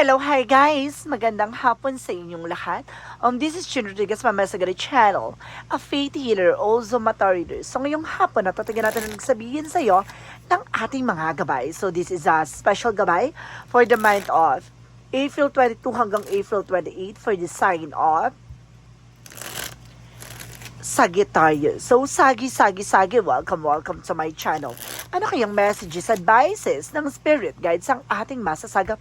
Hello, hi guys! Magandang hapon sa inyong lahat. Um, this is Chin Rodriguez from Masagari Channel, a faith healer, also mata reader. So ngayong hapon, natatagan natin ang nagsabihin sa iyo ng ating mga gabay. So this is a special gabay for the month of April 22 hanggang April 28 for the sign of Sagittarius. So, sagi, sagi, sagi, welcome, welcome to my channel. Ano kayang messages, advices ng spirit guides ang ating masasagap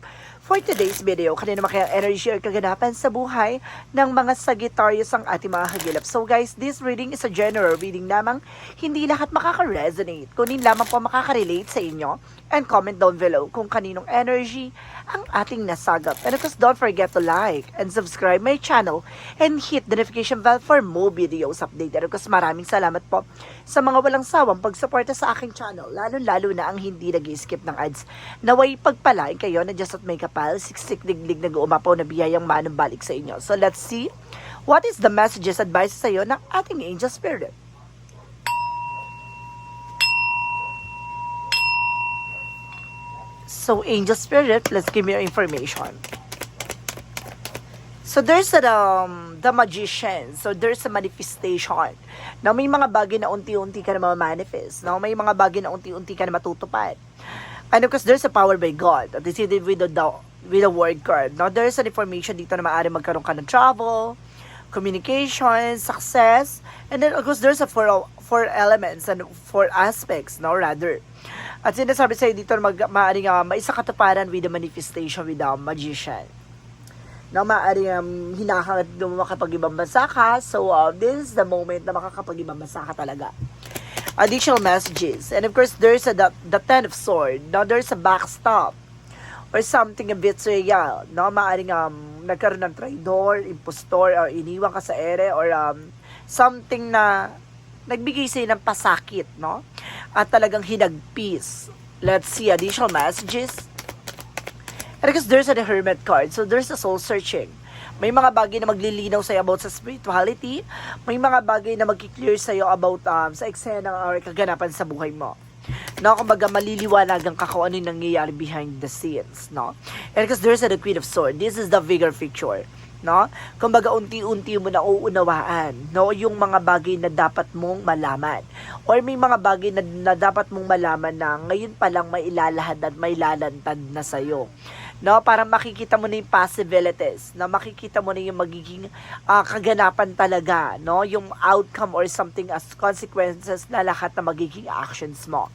for today's video? Kanina naman energy or kaganapan sa buhay ng mga Sagittarius ang ating mga hagilap. So guys, this reading is a general reading lamang. Hindi lahat makaka-resonate. Kunin lamang po makaka-relate sa inyo. And comment down below kung kaninong energy ang ating nasagap. And of course, don't forget to like and subscribe my channel and hit the notification bell for more videos update. And of course, maraming salamat po sa mga walang sawang pagsuporta sa aking channel, lalo-lalo na ang hindi nag skip ng ads. Naway pagpalain kayo na just at may kapal, siksik diglig nag-uumapaw na biyayang manong balik sa inyo. So let's see what is the messages advice sa iyo ng ating angel spirit. So, angel spirit, let's give me your information. So there's a, um, the magician. So there's a manifestation. Now may mga bagay na unti-unti ka na ma-manifest. Now may mga bagay na unti-unti ka na matutupad. And of course, there's a power by God. This is with the, with the word card. Now there's an information dito na maaari magkaroon ka ng travel, communication, success, and then of course there's a four, four elements and four aspects, no rather. At sinasabi sa'yo dito mag, maaaring uh, maisa katuparan with the manifestation with the magician na maaaring um, hinahangad mo makapag-ibang bansa ka. So, uh, this is the moment na makakapag-ibang bansa ka talaga. Additional messages. And of course, there's a, the, the Ten of Sword. Now, there's a backstop or something a betrayal. No? Maaaring um, nagkaroon ng traidor, impostor, or iniwan ka sa ere, or um, something na nagbigay sa'yo ng pasakit, no? At talagang hinagpis. Let's see additional messages. And because there's a hermit card, so there's a soul searching. May mga bagay na maglilinaw sa'yo about sa spirituality. May mga bagay na magkiklear sa'yo about um, sa eksena or kaganapan sa buhay mo. No, kumbaga maliliwanagan ka kung ano yung nangyayari behind the scenes, no? And because there's a the Queen of Swords, this is the bigger picture, no? Kumbaga unti-unti mo na uunawaan, no? Yung mga bagay na dapat mong malaman. Or may mga bagay na, na dapat mong malaman na ngayon pa lang may ilalahad at may lalantad na sa'yo no? Para makikita mo na yung possibilities, na makikita mo na yung magiging uh, kaganapan talaga, no? Yung outcome or something as consequences na lahat na magiging actions mo.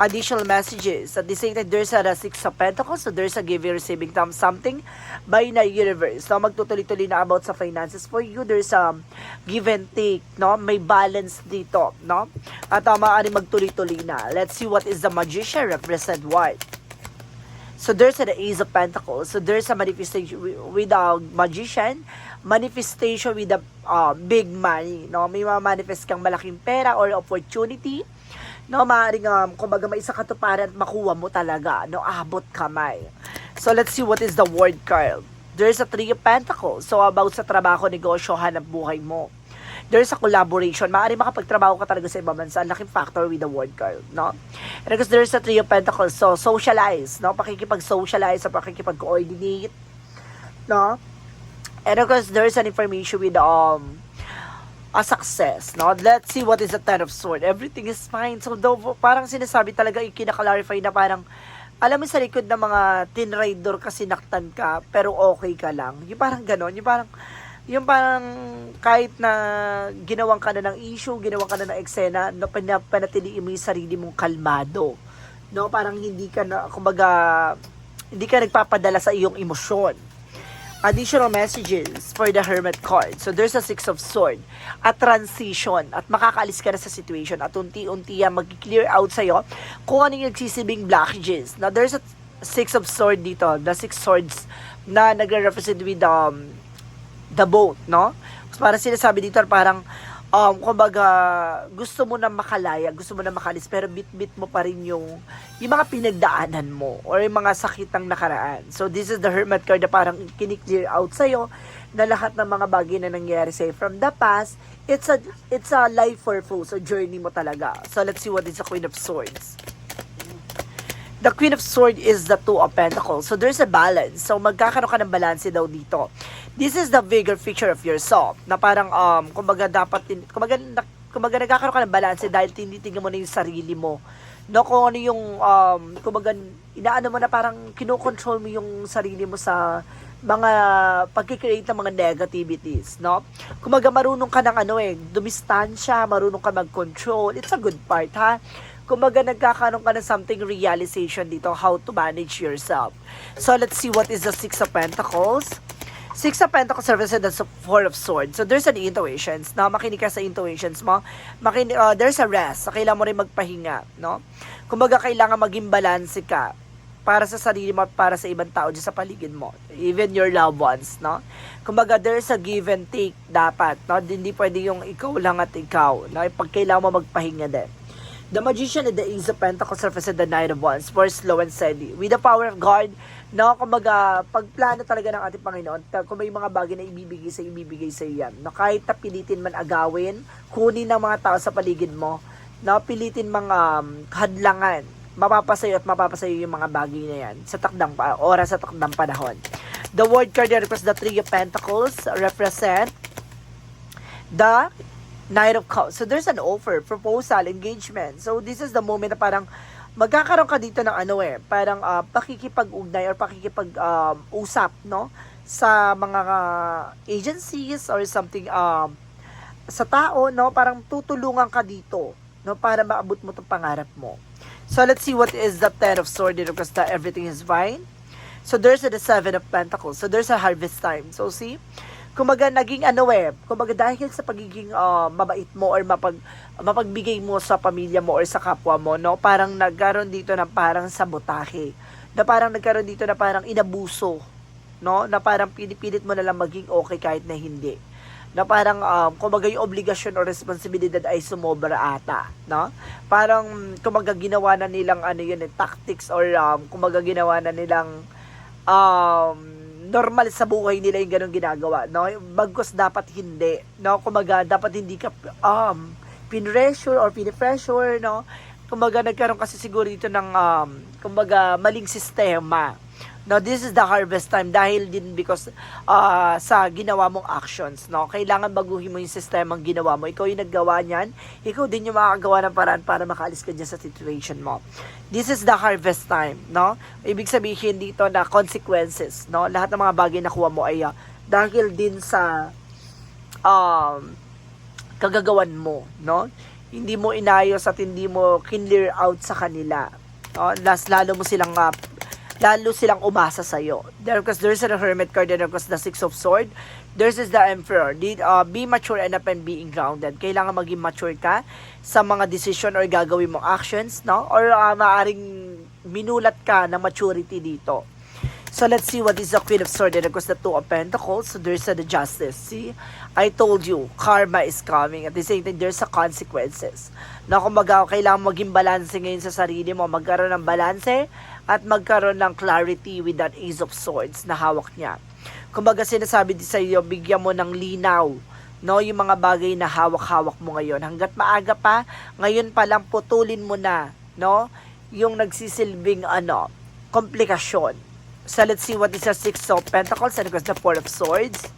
Additional messages. At the same time, there's a Six of Pentacles, so there's a giving, receiving time, something by na universe. No? Magtutuloy-tuloy na about sa finances for you. There's a um, give and take, no? May balance dito, no? At uh, maaari magtuloy-tuloy na. Let's see what is the magician represent what. So there's an Ace of Pentacles. So there's a manifestation with a magician, manifestation with a uh, big money. No, may ma-manifest kang malaking pera or opportunity. No, maaaring um, kumbaga may isa katuparan at makuha mo talaga. No, abot kamay. So let's see what is the word card. There's a Three of Pentacles. So about sa trabaho, negosyo, hanap buhay mo there's a collaboration. Maaari makapagtrabaho ka talaga sa ibang bansa. Ang laking factor with the word card, no? And because there's a three of pentacles. So, socialize, no? Pakikipag-socialize o pakikipag-coordinate, no? And of course, there's an information with um a success, no? Let's see what is the Ten of Sword. Everything is fine. So, though, parang sinasabi talaga, ikinaklarify na parang alam mo sa likod ng mga tin rider kasi naktan ka, pero okay ka lang. Yung parang ganon, yung parang, yung parang kahit na ginawang ka na ng issue, ginawang ka na ng eksena, no, panatiliin mo yung sarili mong kalmado. No, parang hindi ka na, kumbaga, hindi ka nagpapadala sa iyong emosyon. Additional messages for the Hermit card. So, there's a Six of Sword. A transition. At makakaalis ka na sa situation. At unti-unti yan mag-clear out sa'yo kung ano yung nagsisibing blockages. Now, there's a Six of Sword dito. The Six Swords na nagre-represent with um, the boat, no? Para sinasabi dito parang um, kumbaga, gusto mo na makalaya, gusto mo na makalis, pero bit-bit mo pa rin yung, yung mga pinagdaanan mo, or yung mga sakit ng nakaraan. So, this is the Hermit card na parang kiniklear out sa'yo, na lahat ng mga bagay na nangyari sa'yo from the past, it's a, it's a life purpose, a journey mo talaga. So, let's see what is the Queen of Swords. the Queen of Swords is the Two of Pentacles. So there's a balance. So magkakaroon ka ng balance daw dito. This is the bigger picture of yourself. Na parang, um, kumbaga dapat, tin- kumbaga, na, kumbaga nagkakaroon ka ng balance dahil tinitingnan mo na yung sarili mo. No, kung ano yung, um, kumbaga, inaano mo na parang kinokontrol mo yung sarili mo sa mga pagkikreate ng mga negativities, no? Kumaga marunong ka ng ano eh, dumistansya, marunong ka mag-control. It's a good part, ha? Kumaga nagkakaroon ka ng something realization dito, how to manage yourself. So, let's see what is the Six of Pentacles. Six of Pentacles represents the Four of Swords. So, there's an intuitions. Na makinig ka sa intuitions mo. Makinig, uh, there's a rest. So, kailangan mo rin magpahinga, no? Kumbaga, kailangan maging balance ka para sa sarili mo at para sa ibang tao dyan sa paligid mo. Even your loved ones, no? Kumbaga, there's a give and take dapat, no? Hindi pwede yung ikaw lang at ikaw, no? Pag kailangan mo magpahinga din. The Magician and the Ace of Pentacles represent the Knight of Wands for slow and steady. With the power of God, no, kumbaga, pagplano talaga ng ating Panginoon, kung may mga bagay na ibibigay sa ibibigay sa yan, no, kahit na pilitin man agawin, kunin ng mga tao sa paligid mo, no, pilitin mga um, hadlangan, mapapasayo at mapapasayo yung mga bagay na yan sa takdang pa, oras sa takdang panahon. The word card represents the Three of Pentacles represent the Knight of Cups. So there's an offer, proposal, engagement. So this is the moment na parang magkakaroon ka dito ng ano eh, parang uh, pakikipag-ugnay or pakikipag-usap, no? Sa mga uh, agencies or something um sa tao, no? Parang tutulungan ka dito, no? Para maabot mo 'tong pangarap mo. So let's see what is the Ten of Swords dito because everything is fine. So there's the Seven of Pentacles. So there's a harvest time. So see, kumaga naging ano eh, kumaga dahil sa pagiging uh, mabait mo or mapag mapagbigay mo sa pamilya mo or sa kapwa mo, no? Parang nagkaroon dito na parang sabotahe. Na parang nagkaroon dito na parang inabuso, no? Na parang pinipilit mo na lang maging okay kahit na hindi. Na parang um, kumaga yung obligasyon o responsibilidad ay sumobra ata, no? Parang kumaga ginawa na nilang ano yun, eh, tactics or um, kumaga ginawa na nilang um, normal sa buhay nila yung ganong ginagawa, no? Bagkos dapat hindi, no? Kumaga, dapat hindi ka, um, pinressure or pinipressure, no? Kumaga, nagkaroon kasi siguro dito ng, um, kumaga, maling sistema. No, this is the harvest time dahil din because uh, sa ginawa mong actions, no? Kailangan baguhin mo yung sistemang ginawa mo. Ikaw yung naggawa niyan, ikaw din yung makakagawa ng paraan para makaalis ka dyan sa situation mo. This is the harvest time, no? Ibig sabihin dito na consequences, no? Lahat ng mga bagay na kuha mo ay uh, dahil din sa um, kagagawan mo, no? Hindi mo inayos at hindi mo clear out sa kanila. No? Las, lalo mo silang uh, lalo silang umasa sa iyo. There because there's a hermit card and because the six of sword. There's is the emperor. Di, uh, be mature enough and being grounded. Kailangan maging mature ka sa mga decision or gagawin mong actions, no? Or uh, maaring minulat ka ng maturity dito. So let's see what is the Queen of Swords and of the Two of Pentacles. So there's a the Justice. See, I told you, karma is coming. At the same time, there's a consequences. Na kumbaga, kailangan maging balance ngayon sa sarili mo. Magkaroon ng balance at magkaroon ng clarity with that Ace of Swords na hawak niya. Kumbaga sinasabi din sa iyo, bigyan mo ng linaw no, yung mga bagay na hawak-hawak mo ngayon. Hanggat maaga pa, ngayon pa lang putulin mo na, no, yung nagsisilbing ano, komplikasyon. So let's see what is the Six of Pentacles and of course the Four of Swords.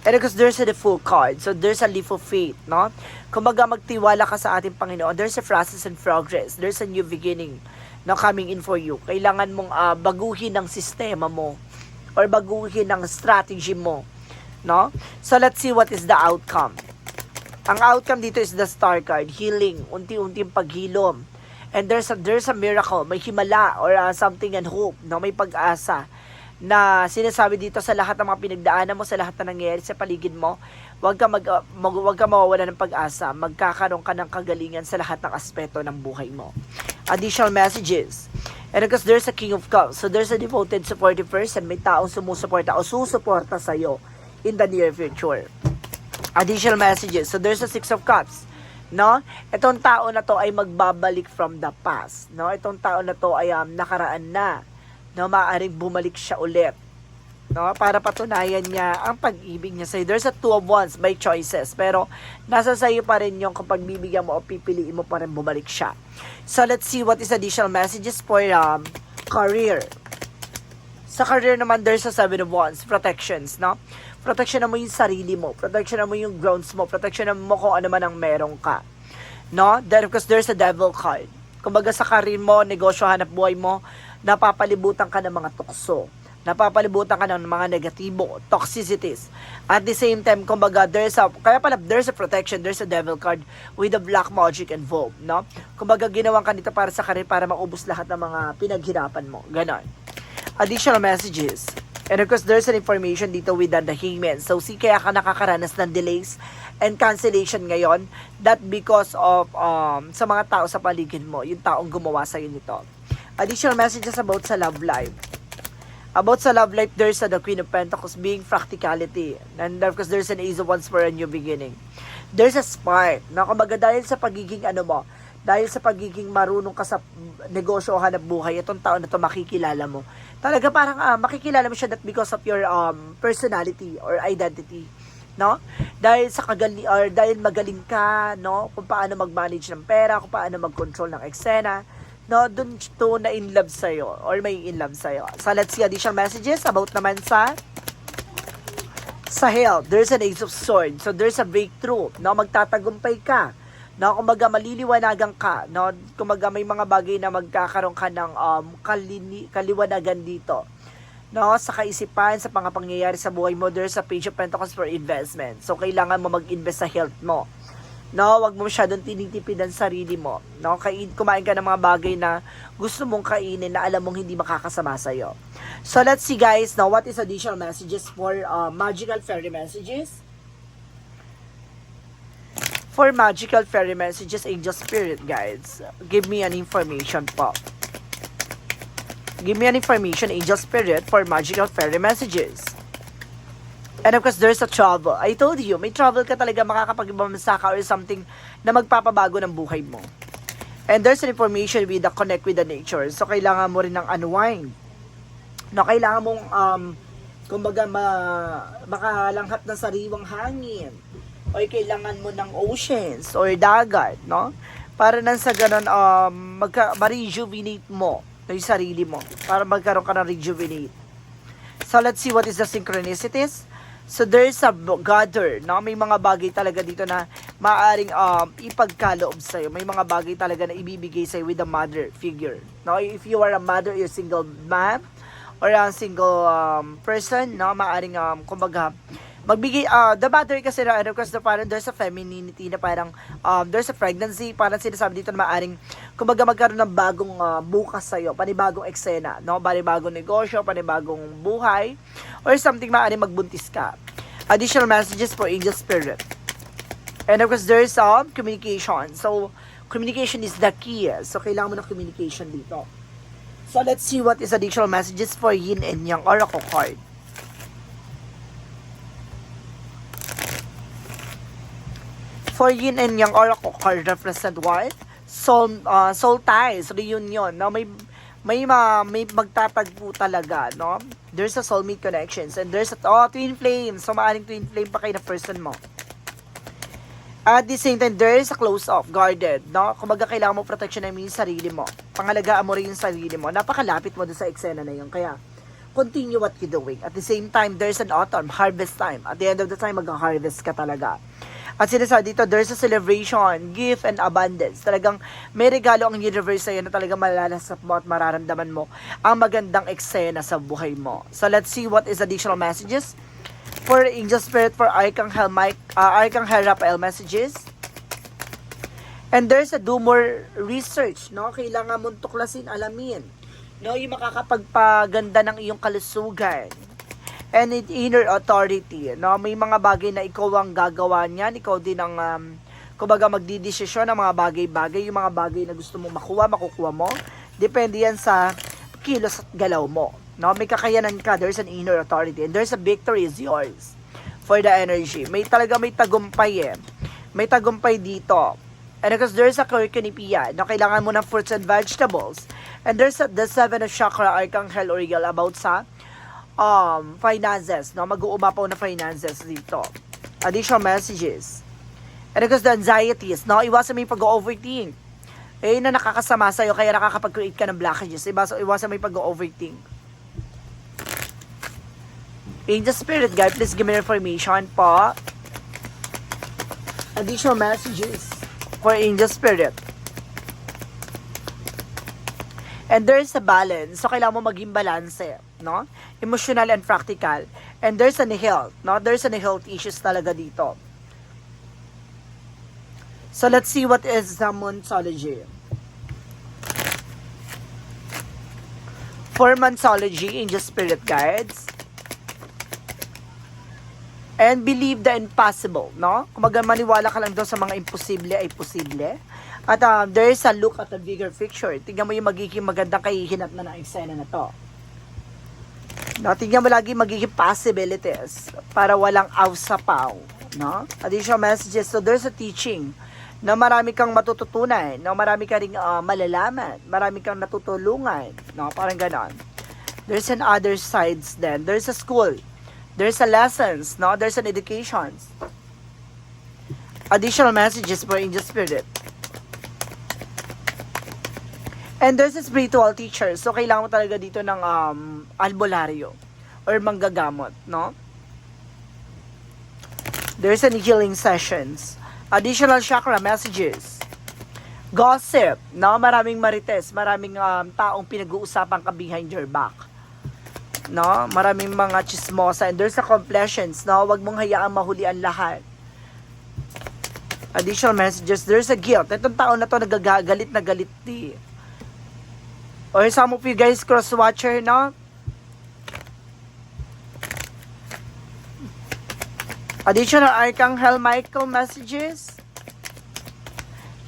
And because there's a the full card. So there's a leap of faith, no? Kumbaga magtiwala ka sa ating Panginoon. There's a process and progress. There's a new beginning na coming in for you. Kailangan mong uh, baguhin ang sistema mo or baguhin ang strategy mo, no? So let's see what is the outcome. Ang outcome dito is the star card, healing, unti-unting paghilom. And there's a there's a miracle, may himala or uh, something and hope, no? May pag-asa na sinasabi dito sa lahat ng mga pinagdaanan mo, sa lahat na nangyayari sa paligid mo, wag ka mag, mag wag ka mawawala ng pag-asa. Magkakaroon ka ng kagalingan sa lahat ng aspeto ng buhay mo. Additional messages. And because there's a King of Cups, so there's a devoted supportive person, may taong sumusuporta o susuporta sa iyo in the near future. Additional messages. So there's a Six of Cups. No? Itong tao na to ay magbabalik from the past. No? Itong tao na to ay um, nakaraan na. No, maaring bumalik siya ulit. No? Para patunayan niya ang pag-ibig niya sa'yo. There's a two of wands by choices. Pero, nasa sa'yo pa rin yung kapag bibigyan mo o pipiliin mo pa rin bumalik siya. So, let's see what is additional messages for um, career. Sa career naman, there's a seven of wands, protections, no? Protection mo yung sarili mo, protection mo yung grounds mo, protection mo kung ano man ang meron ka. No? There, because there's a devil card. Kumbaga sa career mo, negosyo, hanap buhay mo, napapalibutan ka ng mga tukso. Napapalibutan ka ng mga negatibo, toxicities. At the same time, kumbaga, there's a, kaya pala, there's a protection, there's a devil card with the black magic involved, no? Kumbaga, ginawan ka nito para sa career, para maubos lahat ng mga pinaghirapan mo. Ganon additional messages. And of course, there's an information dito with the hangman. So, see, kaya ka nakakaranas ng delays and cancellation ngayon. That because of um, sa mga tao sa paligid mo, yung taong gumawa sa'yo nito. Additional messages about sa love life. About sa love life, there's a the Queen of Pentacles being practicality. And of course, there's an Ace of Wands for a new beginning. There's a spark. Na kumbaga dahil sa pagiging ano mo, dahil sa pagiging marunong ka sa negosyo o hanap buhay, itong taon na to makikilala mo. Talaga parang ah, makikilala mo siya that because of your um, personality or identity. No? Dahil sa kagali or dahil magaling ka, no? Kung paano mag-manage ng pera, kung paano mag-control ng eksena, no? Dun to na in love sa'yo or may in love sa'yo. So let's see additional messages about naman sa sa health, there's an ace of swords. So there's a breakthrough. No, magtatagumpay ka. No, kumaga maliliwanagan ka. No, kumaga may mga bagay na magkakaroon ka ng um, kalini, kaliwanagan dito. No, sa kaisipan, sa mga pangyayari sa buhay mo, there's a page of pentacles for investment. So kailangan mo mag-invest sa health mo. No, wag mo masyadong tinitipid ang sarili mo. No, kain, kumain ka ng mga bagay na gusto mong kainin na alam mong hindi makakasama sa iyo. So let's see guys, now what is additional messages for uh, magical fairy messages? For magical fairy messages, angel spirit guides, give me an information po. Give me an information, angel spirit, for magical fairy messages. And of course, there's a travel. I told you, may travel ka talaga makakapag-ibang ka or something na magpapabago ng buhay mo. And there's an information with the connect with the nature. So, kailangan mo rin ng unwind. No, kailangan mong, um, kumbaga, ma, makalanghap ng sariwang hangin. O kailangan mo ng oceans or dagat, no? Para nang sa ganun, um, magka, ma-rejuvenate mo yung sarili mo. Para magkaroon ka ng rejuvenate. So, let's see what is the synchronicities. So, there's a gather, no? May mga bagay talaga dito na maaring um, ipagkaloob sa'yo. May mga bagay talaga na ibibigay sa'yo with a mother figure. No? If you are a mother, you're single man, or a single um, person, no? Maaring, um, kumbaga, magbigay, uh, the mother kasi na, ano, kasi na parang there's a femininity na parang, um, there's a pregnancy, parang sinasabi dito na maaring, kumbaga magkaroon ng bagong uh, bukas sa'yo, panibagong eksena, no? Panibagong negosyo, panibagong buhay, or something maaring magbuntis ka. Additional messages for angel spirit. And of course, there's um, communication. So, communication is the key. So, kailangan mo ng communication dito. So, let's see what is additional messages for yin and yang oracle card. For yin and yang oracle card represent what? Soul, uh, soul ties, reunion. No? May, may, ma, may magtatagpo talaga, no? There's a soulmate connections and there's a, oh, twin flame. So, maaring twin flame pa kayo na person mo. At the same time, there is a close-off, guarded, no? Kumbaga, kailangan mo protection mo yung sarili mo. Pangalagaan mo rin yung sarili mo. Napakalapit mo doon sa eksena na yun. Kaya, continue what you're doing. At the same time, there's an autumn, harvest time. At the end of the time, mag-harvest ka talaga. At sinasabi dito, there's a celebration, gift, and abundance. Talagang may regalo ang universe sa'yo na talagang malalasap mo at mararamdaman mo ang magandang eksena sa buhay mo. So, let's see what is additional messages for Angel Spirit for Archangel Mike, uh, Archangel Raphael messages. And there's a do more research, no? Kailangan mong tuklasin, alamin. No, yung makakapagpaganda ng iyong kalusugan. And it, inner authority, no? May mga bagay na ikaw ang gagawa niyan, ikaw din ang um, kumbaga magdidesisyon ng mga bagay-bagay, yung mga bagay na gusto mong makuha, makukuha mo. Depende yan sa kilos at galaw mo. No, may kakayanan ka, there's an inner authority and there's a victory is yours for the energy. May talaga may tagumpay eh. May tagumpay dito. And because there's a kirkinipia, na kailangan mo ng fruits and vegetables. And there's a, the seven of chakra, Archangel Uriel, about sa um, finances, no? Mag-uumapaw na finances dito. Additional messages. And because the anxieties, no? Iwasan mo yung pag-overthink. Eh, na nakakasama sa'yo, kaya nakakapag-create ka ng blockages. Iwasan, iwasan mo yung pag-overthink. Angel Spirit Guide, please give me information po. Additional messages for Angel Spirit. And there's a balance. So, kailangan mo maging balance, no? Emotional and practical. And there's an health, no? There's an health issues talaga dito. So, let's see what is the Monsology. For Monsology, Angel Spirit Guides. And believe the impossible, no? Kumaga maniwala ka lang doon sa mga imposible ay posible. At um, there is a look at the bigger picture. Tingnan mo yung magiging magandang kahihinat na ng eksena na to. No, tingnan mo lagi magiging possibilities para walang aw sa paw. No? Additional messages. So there's a teaching na marami kang matututunan, no? marami ka ring uh, malalaman, marami kang natutulungan. No? Parang ganon. There's an other sides then. There's a school. There's a lessons, no? There's an education. Additional messages for Angel Spirit. And there's a spiritual teacher. So, kailangan mo talaga dito ng um, albularyo or manggagamot, no? There's an healing sessions. Additional chakra messages. Gossip, no? Maraming marites, maraming um, taong pinag-uusapan ka behind your back. No? Maraming mga chismosa. And there's a completions, no? Huwag mong hayaang mahuli ang lahat. Additional messages. There's a guilt. Itong tao na to nagagalit na galit di. Or some of you guys cross-watcher, no? Additional Archangel Michael messages.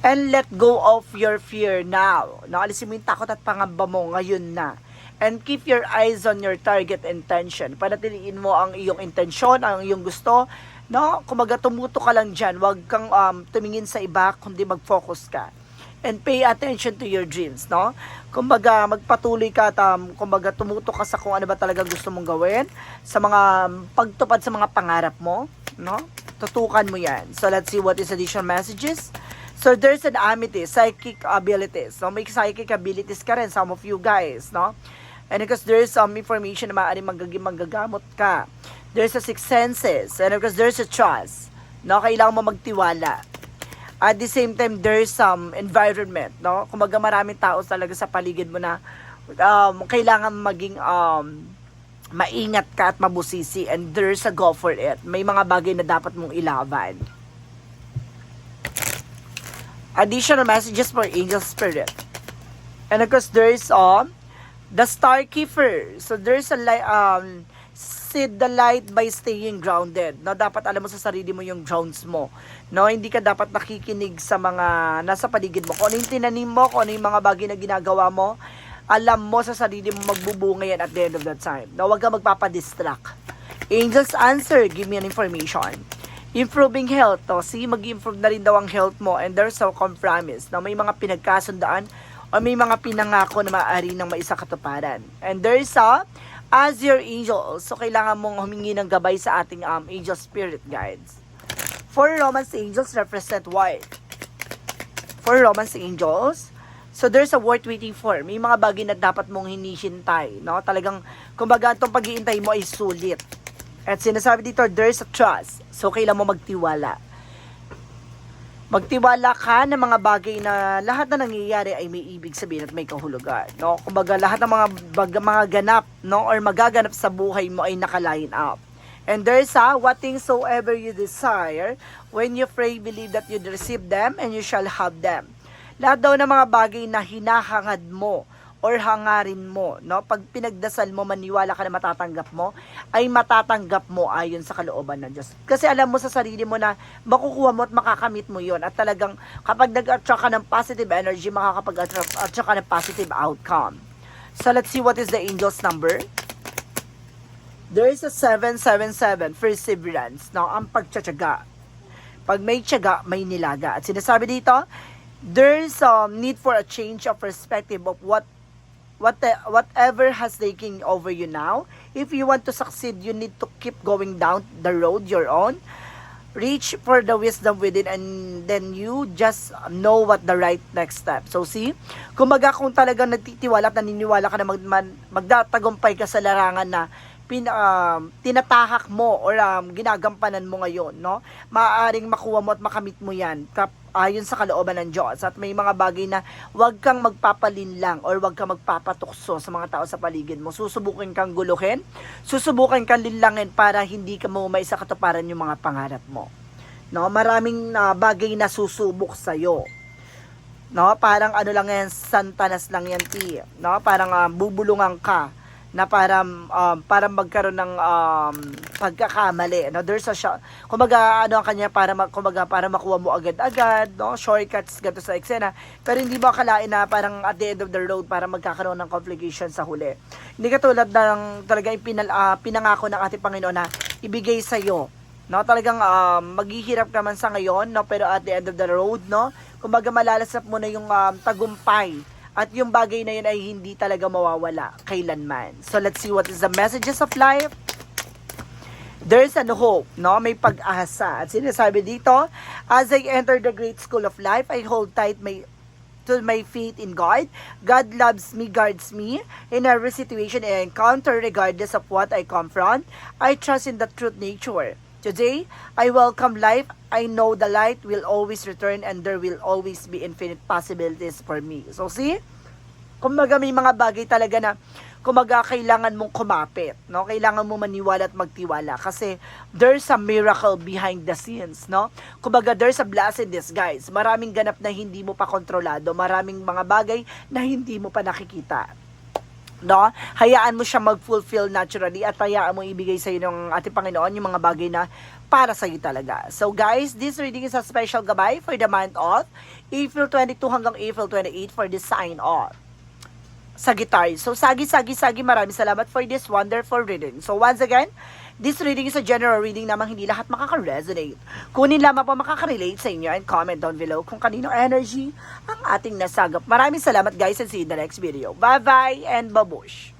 And let go of your fear now. No, alisin mo yung takot at pangamba mo ngayon na. And keep your eyes on your target intention. Panatiliin mo ang iyong intensyon, ang iyong gusto. No? Kumaga tumuto ka lang dyan. Huwag kang um, tumingin sa iba, kundi mag-focus ka. And pay attention to your dreams, no? Kumbaga, magpatuloy ka at um, kumbaga tumuto ka sa kung ano ba talaga gusto mong gawin, sa mga um, pagtupad sa mga pangarap mo, no? Tutukan mo yan. So, let's see what is additional messages. So, there's an amethyst, psychic abilities. So, may psychic abilities ka rin, some of you guys, no? And because there's some information na maaaring magaging magagamot ka. There's a six senses. And because there's a trust. No? Kailangan mo magtiwala. At the same time, there's some environment. No? Kumaga maraming tao talaga sa paligid mo na um, kailangan maging um, maingat ka at mabusisi. And there's a go for it. May mga bagay na dapat mong ilaban. Additional messages for angel spirit. And of course, there's um, the star keeper. So there's a um, seed the light by staying grounded. No, dapat alam mo sa sarili mo yung grounds mo. No, hindi ka dapat nakikinig sa mga nasa paligid mo. Kung ano yung tinanim mo, kung ano yung mga bagay na ginagawa mo, alam mo sa sarili mo magbubunga yan at the end of that time. No, huwag ka magpapadistract. Angels answer, give me an information. Improving health. To, see, mag-improve na rin daw ang health mo and there's a compromise. No, may mga pinagkasundaan o may mga pinangako na maaari ng maisa katuparan. And there is a as your angel. So, kailangan mong humingi ng gabay sa ating um, angel spirit guides. For Romance angels represent what? For Romance angels, so there's a worth waiting for. May mga bagay na dapat mong hinihintay. No? Talagang, kumbaga, itong pag-iintay mo ay sulit. At sinasabi dito, there's a trust. So, kailangan mo magtiwala magtiwala ka ng mga bagay na lahat na nangyayari ay may ibig sabihin at may kahulugan. No? Kumbaga lahat ng mga bag, mga ganap no or magaganap sa buhay mo ay naka-line up. And there's a what things soever you desire, when you pray, believe that you receive them and you shall have them. Lahat daw ng mga bagay na hinahangad mo or hangarin mo, no? Pag pinagdasal mo, maniwala ka na matatanggap mo, ay matatanggap mo ayon sa kalooban ng Diyos. Kasi alam mo sa sarili mo na makukuha mo at makakamit mo yon at talagang kapag nag-attract ka ng positive energy, makakapag-attract ka ng positive outcome. So let's see what is the angel's number. There is a 777, perseverance, no? Ang pagtsatsaga. Pag may tiyaga, may nilaga. At sinasabi dito, there's um, need for a change of perspective of what what whatever has taken over you now, if you want to succeed, you need to keep going down the road you're on. Reach for the wisdom within and then you just know what the right next step. So see, kumbaga kung talagang nagtitiwala at naniniwala ka na mag, man- magdatagumpay ka sa larangan na pin, um, tinatahak mo or um, ginagampanan mo ngayon, no? Maaaring makuha mo at makamit mo yan kap, ayon sa kalooban ng Diyos. At may mga bagay na wag kang magpapalinlang or wag kang magpapatukso sa mga tao sa paligid mo. Susubukin kang guluhin, susubukin kang linlangin para hindi ka mumay sa katuparan yung mga pangarap mo. No, maraming ah, bagay na susubok sa No, parang ano lang yan, santanas lang yan, ti. No, parang ah, bubulungan ka na para um, para magkaroon ng um, pagkakamali no? There's a shot. Kumbaga ano ang kanya para mag, kumbaga para makuha mo agad-agad no? Shortcuts gato sa eksena. Pero hindi mo akalain na parang at the end of the road para magkakaroon ng complication sa huli. Hindi katulad ng talaga yung pinal, ah, pinangako ng ating Panginoon na ibigay sa iyo no? Talagang um, maghihirap ka man sa ngayon no? Pero at the end of the road no? Kumbaga malalasap mo na yung um, tagumpay at yung bagay na yun ay hindi talaga mawawala kailanman. So let's see what is the messages of life. There's an hope, no? May pag-asa. At sinasabi dito, as I enter the great school of life, I hold tight my to my faith in God. God loves me, guards me in every situation I encounter, regardless of what I confront. I trust in the truth nature. Today, I welcome life. I know the light will always return and there will always be infinite possibilities for me. So see, kumbaga may mga bagay talaga na kumbaga kailangan mong kumapit, no? Kailangan mo maniwala at magtiwala kasi there's a miracle behind the scenes, no? Kumbaga there's a blessedness, guys. Maraming ganap na hindi mo pa kontrolado, maraming mga bagay na hindi mo pa nakikita no? Hayaan mo siya mag-fulfill naturally at hayaan mo ibigay sa iyo ng ating Panginoon yung mga bagay na para sa iyo talaga. So guys, this reading is a special gabay for the month of April 22 hanggang April 28 for the sign off sa guitar. So, sagi, sagi, sagi, maraming salamat for this wonderful reading. So, once again, this reading is a general reading namang hindi lahat makaka-resonate. Kunin lamang po makaka-relate sa inyo and comment down below kung kanino energy ang ating nasagap. Maraming salamat guys and see you in the next video. Bye-bye and babush!